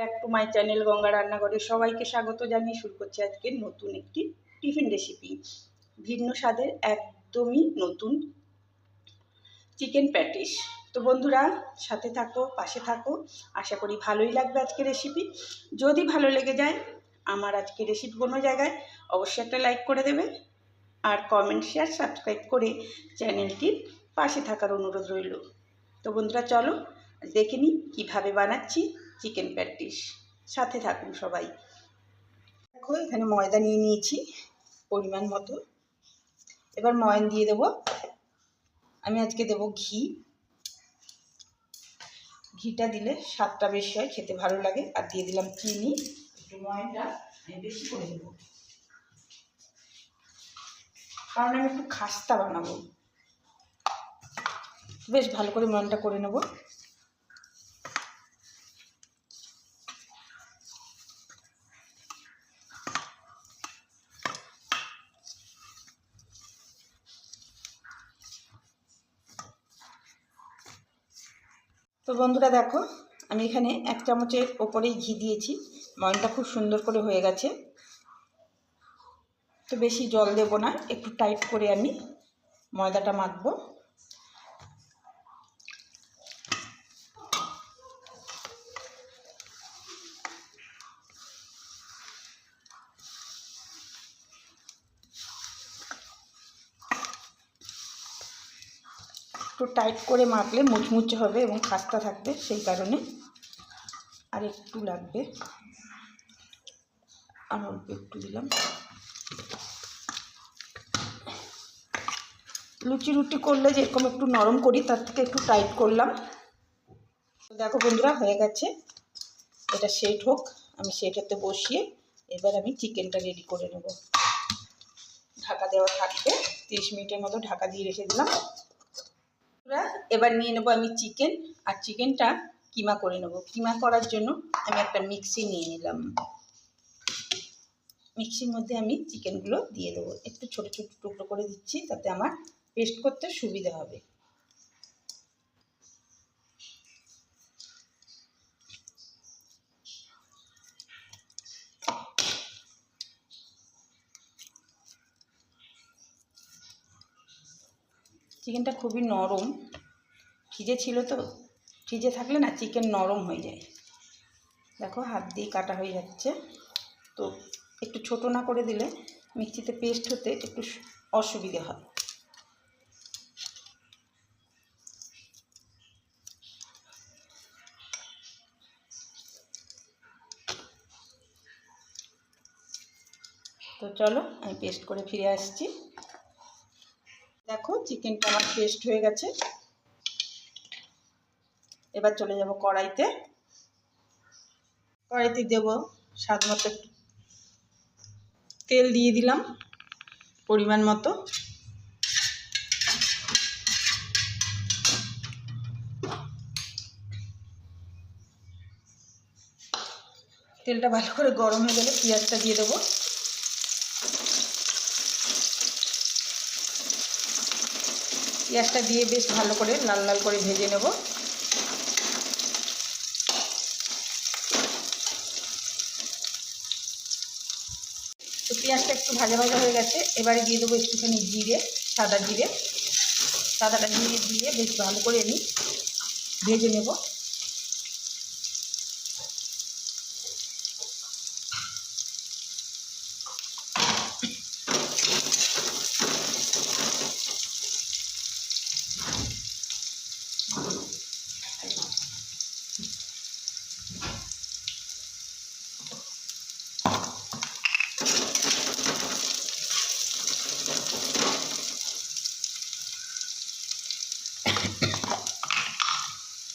Back to my channel Ganga রান্নাঘরে সবাইকে স্বাগত জানিয়ে শুরু করছি আজকে নতুন একটি টিফিন রেসিপি ভিন্ন স্বাদের একদমই নতুন চিকেন প্যাটিস তো বন্ধুরা, সাথে থাকো, পাশে থাকো। আশা করি ভালোই লাগবে আজকে রেসিপি যদি ভালো লেগে যায় আমার আজকে রেসিপি কোনো জায়গায়, অবশ্যই একটা লাইক করে দেবে। আর কমেন্ট শেয়ার সাবস্ক্রাইব করে চ্যানেলটির পাশে থাকার অনুরোধ রইল। তো বন্ধুরা, চলো দেখে নিই কীভাবে বানাচ্ছি। Chicken patties. সাথে থাকুন সবাই। দেখো এখানে ময়দা নিয়ে নিয়েছি, পরিমাণ মতো। এবার ময়ন দিয়ে দেব। আমি আজকে দেব ঘি। ঘিটা দিলে স্বাদটা বেশি হয়, খেতে ভালো লাগে। আর দিয়ে দিলাম চিনি। একটু ময়নটা বেশি করে দেবো। কারণ আমি একটু খাস্তা বানাবো। বেশ ভালো করে ময়নটা করে নেব। তো বন্ধুরা দেখো, আমি এখানে এক চামচের ওপরেই ঘি দিয়েছি। ময়নটা খুব সুন্দর করে হয়ে গেছে। তো বেশি জল দেব না, একটু টাইট করে আমি ময়দাটা মাখবো। একটু টাইট করে মাখলে মুচমুচে হবে এবং খাস্তা থাকবে সেই কারণে। আর একটু লাগবে। আর অল্প একটু দিলাম। লুচি রুটি করলে যেরকম একটু নরম করি, তার থেকে একটু টাইট করলাম। দেখো বন্ধুরা, হয়ে গেছে। এটা সেট হোক, আমি সেটাতে বসিয়ে এবার আমি চিকেনটা রেডি করে নেব। ঢাকা দেওয়া থাকবে। তিরিশ মিনিটের মতো ঢাকা দিয়ে রেখে দিলাম। এবার নিয়ে নেব আমি চিকেন আর চিকেনটা কিমা করে নেব? কিমা করার জন্য আমি একটা মিক্সি নিয়ে নিলাম। মিক্সির মধ্যে আমি চিকেনগুলো দিয়ে দেবো। একটু ছোটো ছোটো টুকরো করে দিচ্ছি, তাতে আমার পেস্ট করতে সুবিধা হবে। চিকেনটা খুবই নরম। ফ্রিজে ছিল তো, ফ্রিজে থাকলে না চিকেন নরম হয়ে যায়। দেখো হাত দিয়ে কাটা হয়ে যাচ্ছে। তো একটু ছোট না করে দিলে মিক্সিতে পেস্ট হতে একটু অসুবিধে হয়। তো চলো আমি পেস্ট করে ফিরে আসছি। দেখো, চিকেনটা আমার পেস্ট হয়ে গেছে। এবার চলে যাব কড়াইতে। কড়াইতে দেব স্বাদ মতো তেল দিয়ে দিলাম, পরিমাণ মতো। তেলটা ভালো করে গরম হয়ে গেলে পেঁয়াজটা দিয়ে দেবো। পেঁয়াজটা দিয়ে বেশ ভালো করে লাল লাল করে ভেজে নেব। তো পেঁয়াজটা একটু ভাজা ভাজা হয়ে গেছে, এবারে দিয়ে দেবো একটুখানি জিরে, সাদা জিরে। সাদাটা জিরে দিয়ে বেশ ভালো করে আমি ভেজে নেব।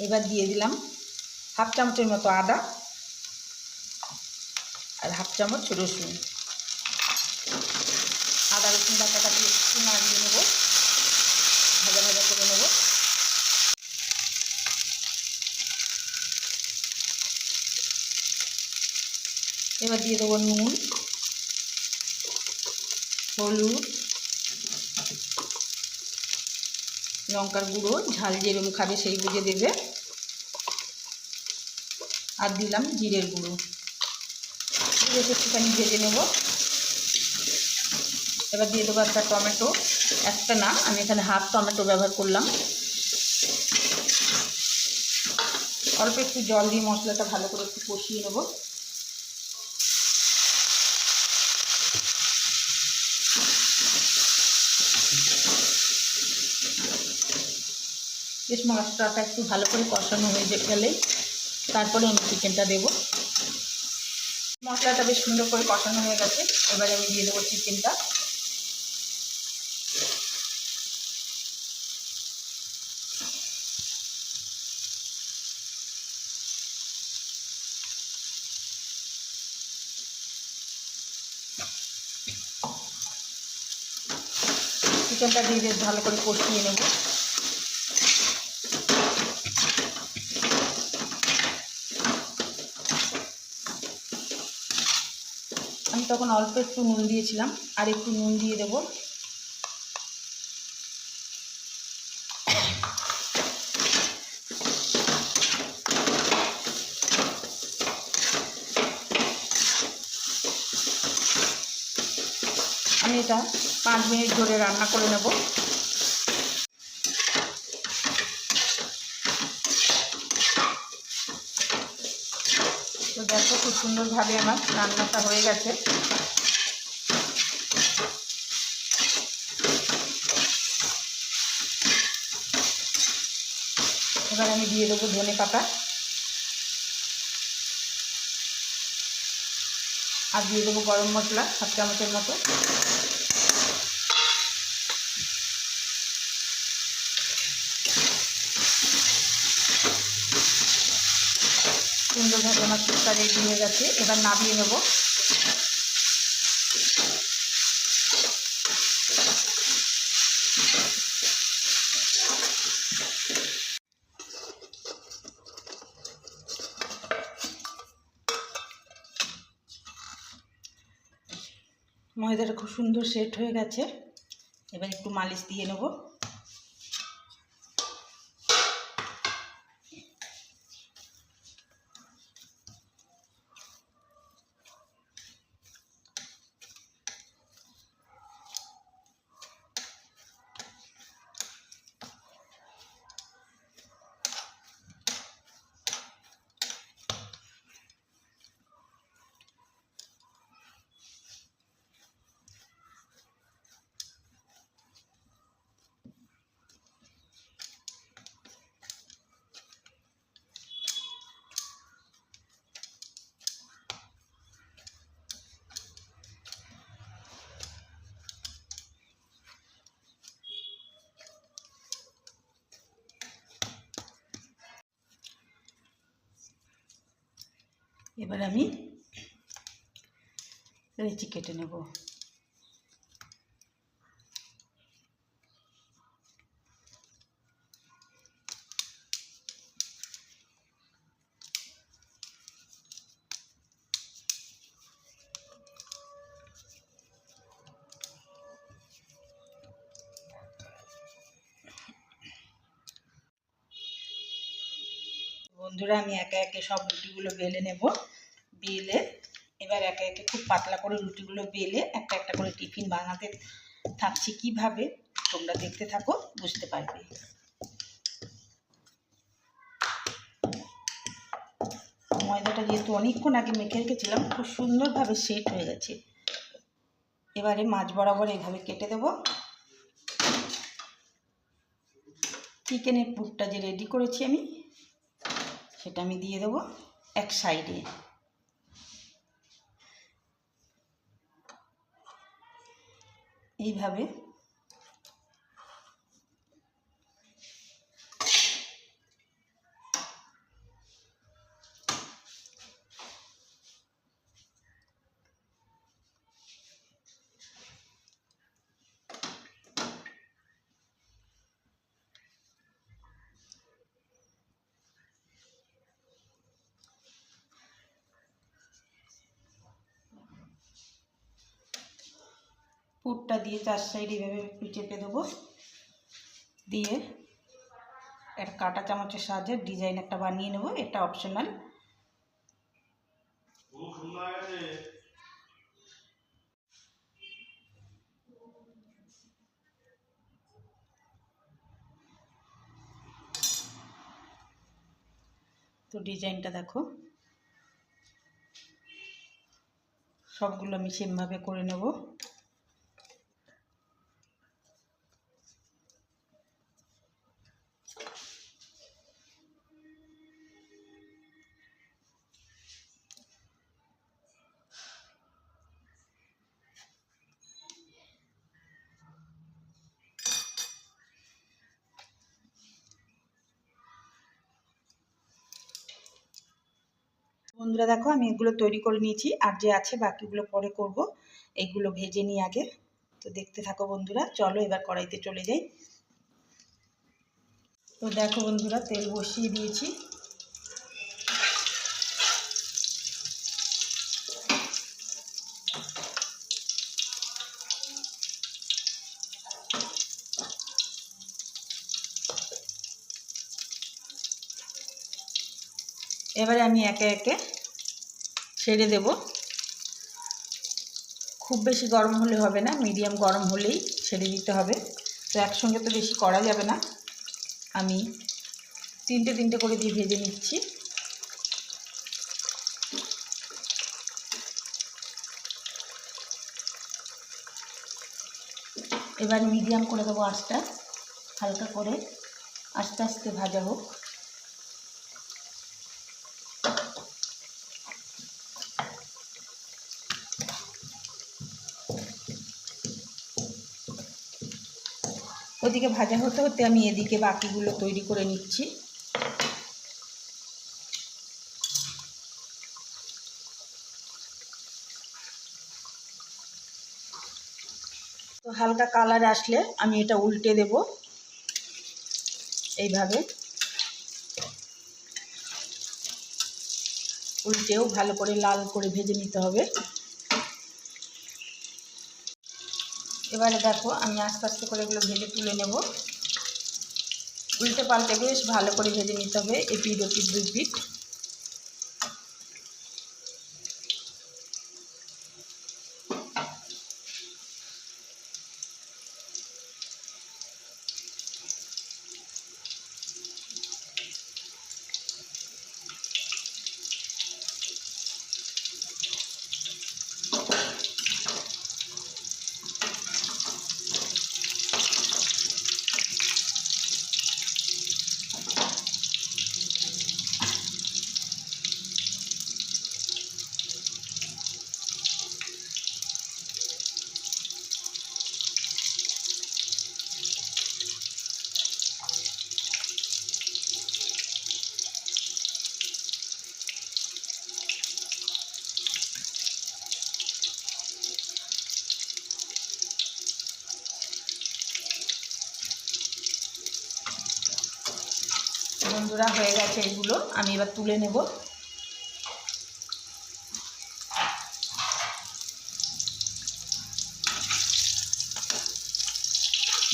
এবার দিয়ে দিলাম হাফ চামচের মতো আদা আর হাফ চামচ রসুন। আদা, রসুন বাটাটা দিয়ে একটু নাড়িয়ে নেব। ভাজা ভাজা করে নেব। এবার দিয়ে দেবো নুন, হলুদ লঙ্কার গুঁড়ো, ঝাল যেরম খাবে সেই বুঝে দেবে। আর দিলাম জিরের গুঁড়ো। একটুখানি ভেজে নেব। এবার দিয়ে দেবো একটা টমেটো। একটা না, আমি এখানে হাফ টমেটো ব্যবহার করলাম। অল্প একটু জল দিয়ে মশলাটা ভালো করে একটু কষিয়ে নেব। বেশ মশলাটা একটু ভালো করে কষানো হয়ে গেলে তারপরে আমি চিকেনটা দেবো। মশলাটা বেশ সুন্দর করে কষানো হয়ে গেছে। এবারে আমি দিয়ে দেবো চিকেনটা। চিকেনটা দিয়ে বেশ ভালো করে কষিয়ে নেব। তখন অল্প একটু নুন দিয়েছিলাম, আর একটু নুন দিয়ে দেবো। আমি এটা পাঁচ মিনিট ধরে রান্না করে নেব। দেখো খুব সুন্দরভাবে আমার রান্নাটা হয়ে গেছে। এবার আমি দিয়ে দেবো ধনে পাতা। আর দিয়ে দেবো গরম মশলা, হাফ চামচের মতো সুন্দরভাবে আমার সুপটা রেডি হয়ে গেছে, এবার নামিয়ে নেব। ময়দাটা খুব সুন্দর সেট হয়ে গেছে। এবার একটু মালিশ দিয়ে নেব। এবার আমি লেচি কেটে নেব। বন্ধুরা, আমি একে একে সব রুটিগুলো বেলে নেব। বেলে এবার একে একে খুব পাতলা করে রুটিগুলো বেলে একটা একটা করে টিফিন বানাতে থাকছি। কীভাবে? তোমরা দেখতে থাকো, বুঝতে পারবে। ময়দাটা যেহেতু অনেকক্ষণ আগে মেখে রেখেছিলাম, খুব সুন্দরভাবে সেট হয়ে গেছে। এবারে মাছ বরাবর এইভাবে কেটে দেবো। চিকেনের পুরটা যে রেডি করেছি আমি সেটা আমি দিয়ে দেবো এক সাইডে। এইভাবে পুরটা দিয়ে চার সাইড এইভাবে একটু চেপে দেবো। দিয়ে একটা কাঁটা চামচের সাহায্যে ডিজাইন একটা বানিয়ে নেব, এটা অপশনাল তো ডিজাইনটা দেখো। সবগুলো আমি সেমভাবে করে নেব। বন্ধুরা দেখো, আমি এগুলো তৈরি করে নিয়েছি, আর যে আছে বাকিগুলো পরে করব। এইগুলো ভেজে নিই আগে। তো দেখতে থাকো বন্ধুরা, চলো এবার কড়াইতে চলে যাই। তো দেখো বন্ধুরা, তেল বসিয়ে দিয়েছি। এবারে আমি একে একে ছেড়ে দেব। খুব বেশি গরম হলে হবে না, মিডিয়াম গরম হলেই ছেড়ে দিতে হবে। তো একসঙ্গে তো বেশি করা যাবে না। আমি তিনটে তিনটে করে দিয়ে ভেজে নিচ্ছি। এবার মিডিয়াম করে দেবো আঁচটা, হালকা করে। আস্তে আস্তে ভাজা হোক। ওদিকে ভাজা হতে হতে আমি এদিকে বাকিগুলো তৈরি করে নিচ্ছি। তো হালকা কালার আসলে আমি এটা উল্টে দেব এইভাবে। উল্টেও ভালো করে লাল করে ভেজে নিতে হবে। এবারে দেখো আমি আস্তে আস্তে করে এগুলো ভেজে তুলে নেব। উল্টে পাল্টে বেশ ভালো করে ভেজে নিতে হবে এপিড ওপিড দুই পিঠ। বন্ধুরা হয়ে গেছে এগুলো, আমি এবার তুলে নেব।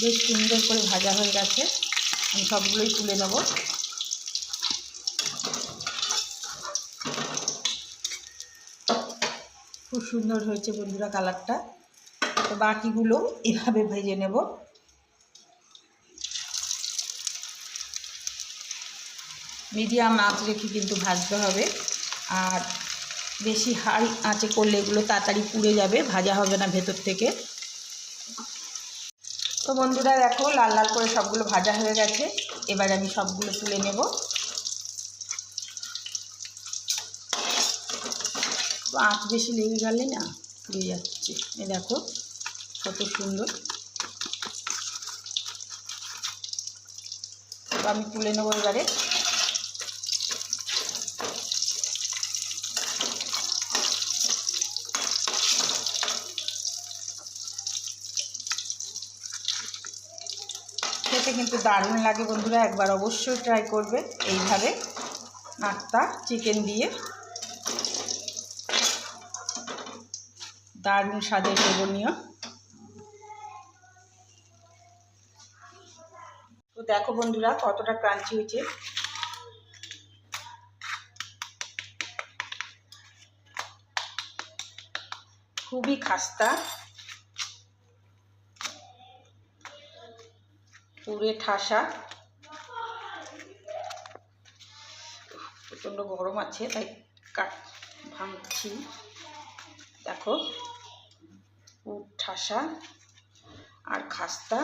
বেশ সুন্দর করে ভাজা হয়ে গেছে, আমি সবগুলোই তুলে নেব। খুব সুন্দর হয়েছে বন্ধুরা কালারটা। তো বাকিগুলো এভাবে ভেজে নেব। মিডিয়াম আঁচ রেখে কিন্তু ভাজতে হবে। আর বেশি হাই আঁচে করলে এগুলো তাড়াতাড়ি পুড়ে যাবে, ভাজা হবে না ভেতর থেকে। তো বন্ধুরা দেখো, লাল লাল করে সবগুলো ভাজা হয়ে গেছে। এবার আমি সবগুলো তুলে নেব। আঁচ বেশি লেগে গেলে না পুড়ে যাচ্ছে। এ দেখো, কত সুন্দর। তো আমি তুলে নেব এবারে। খেতে কিন্তু দারুণ লাগে বন্ধুরা, একবার অবশ্যই ট্রাই করবে। এইভাবে নাকটা চিকেন দিয়ে। দারুণ স্বাদের সেবনীয় তো দেখো বন্ধুরা, কতটা ক্রাঞ্চি হয়েছে। খুবই খাস্তা। পুরে ঠাসা। প্রচণ্ড গরম আছে তাই কাট ভাঙছি। দেখো পুর ঠাসা আর খাস্তা।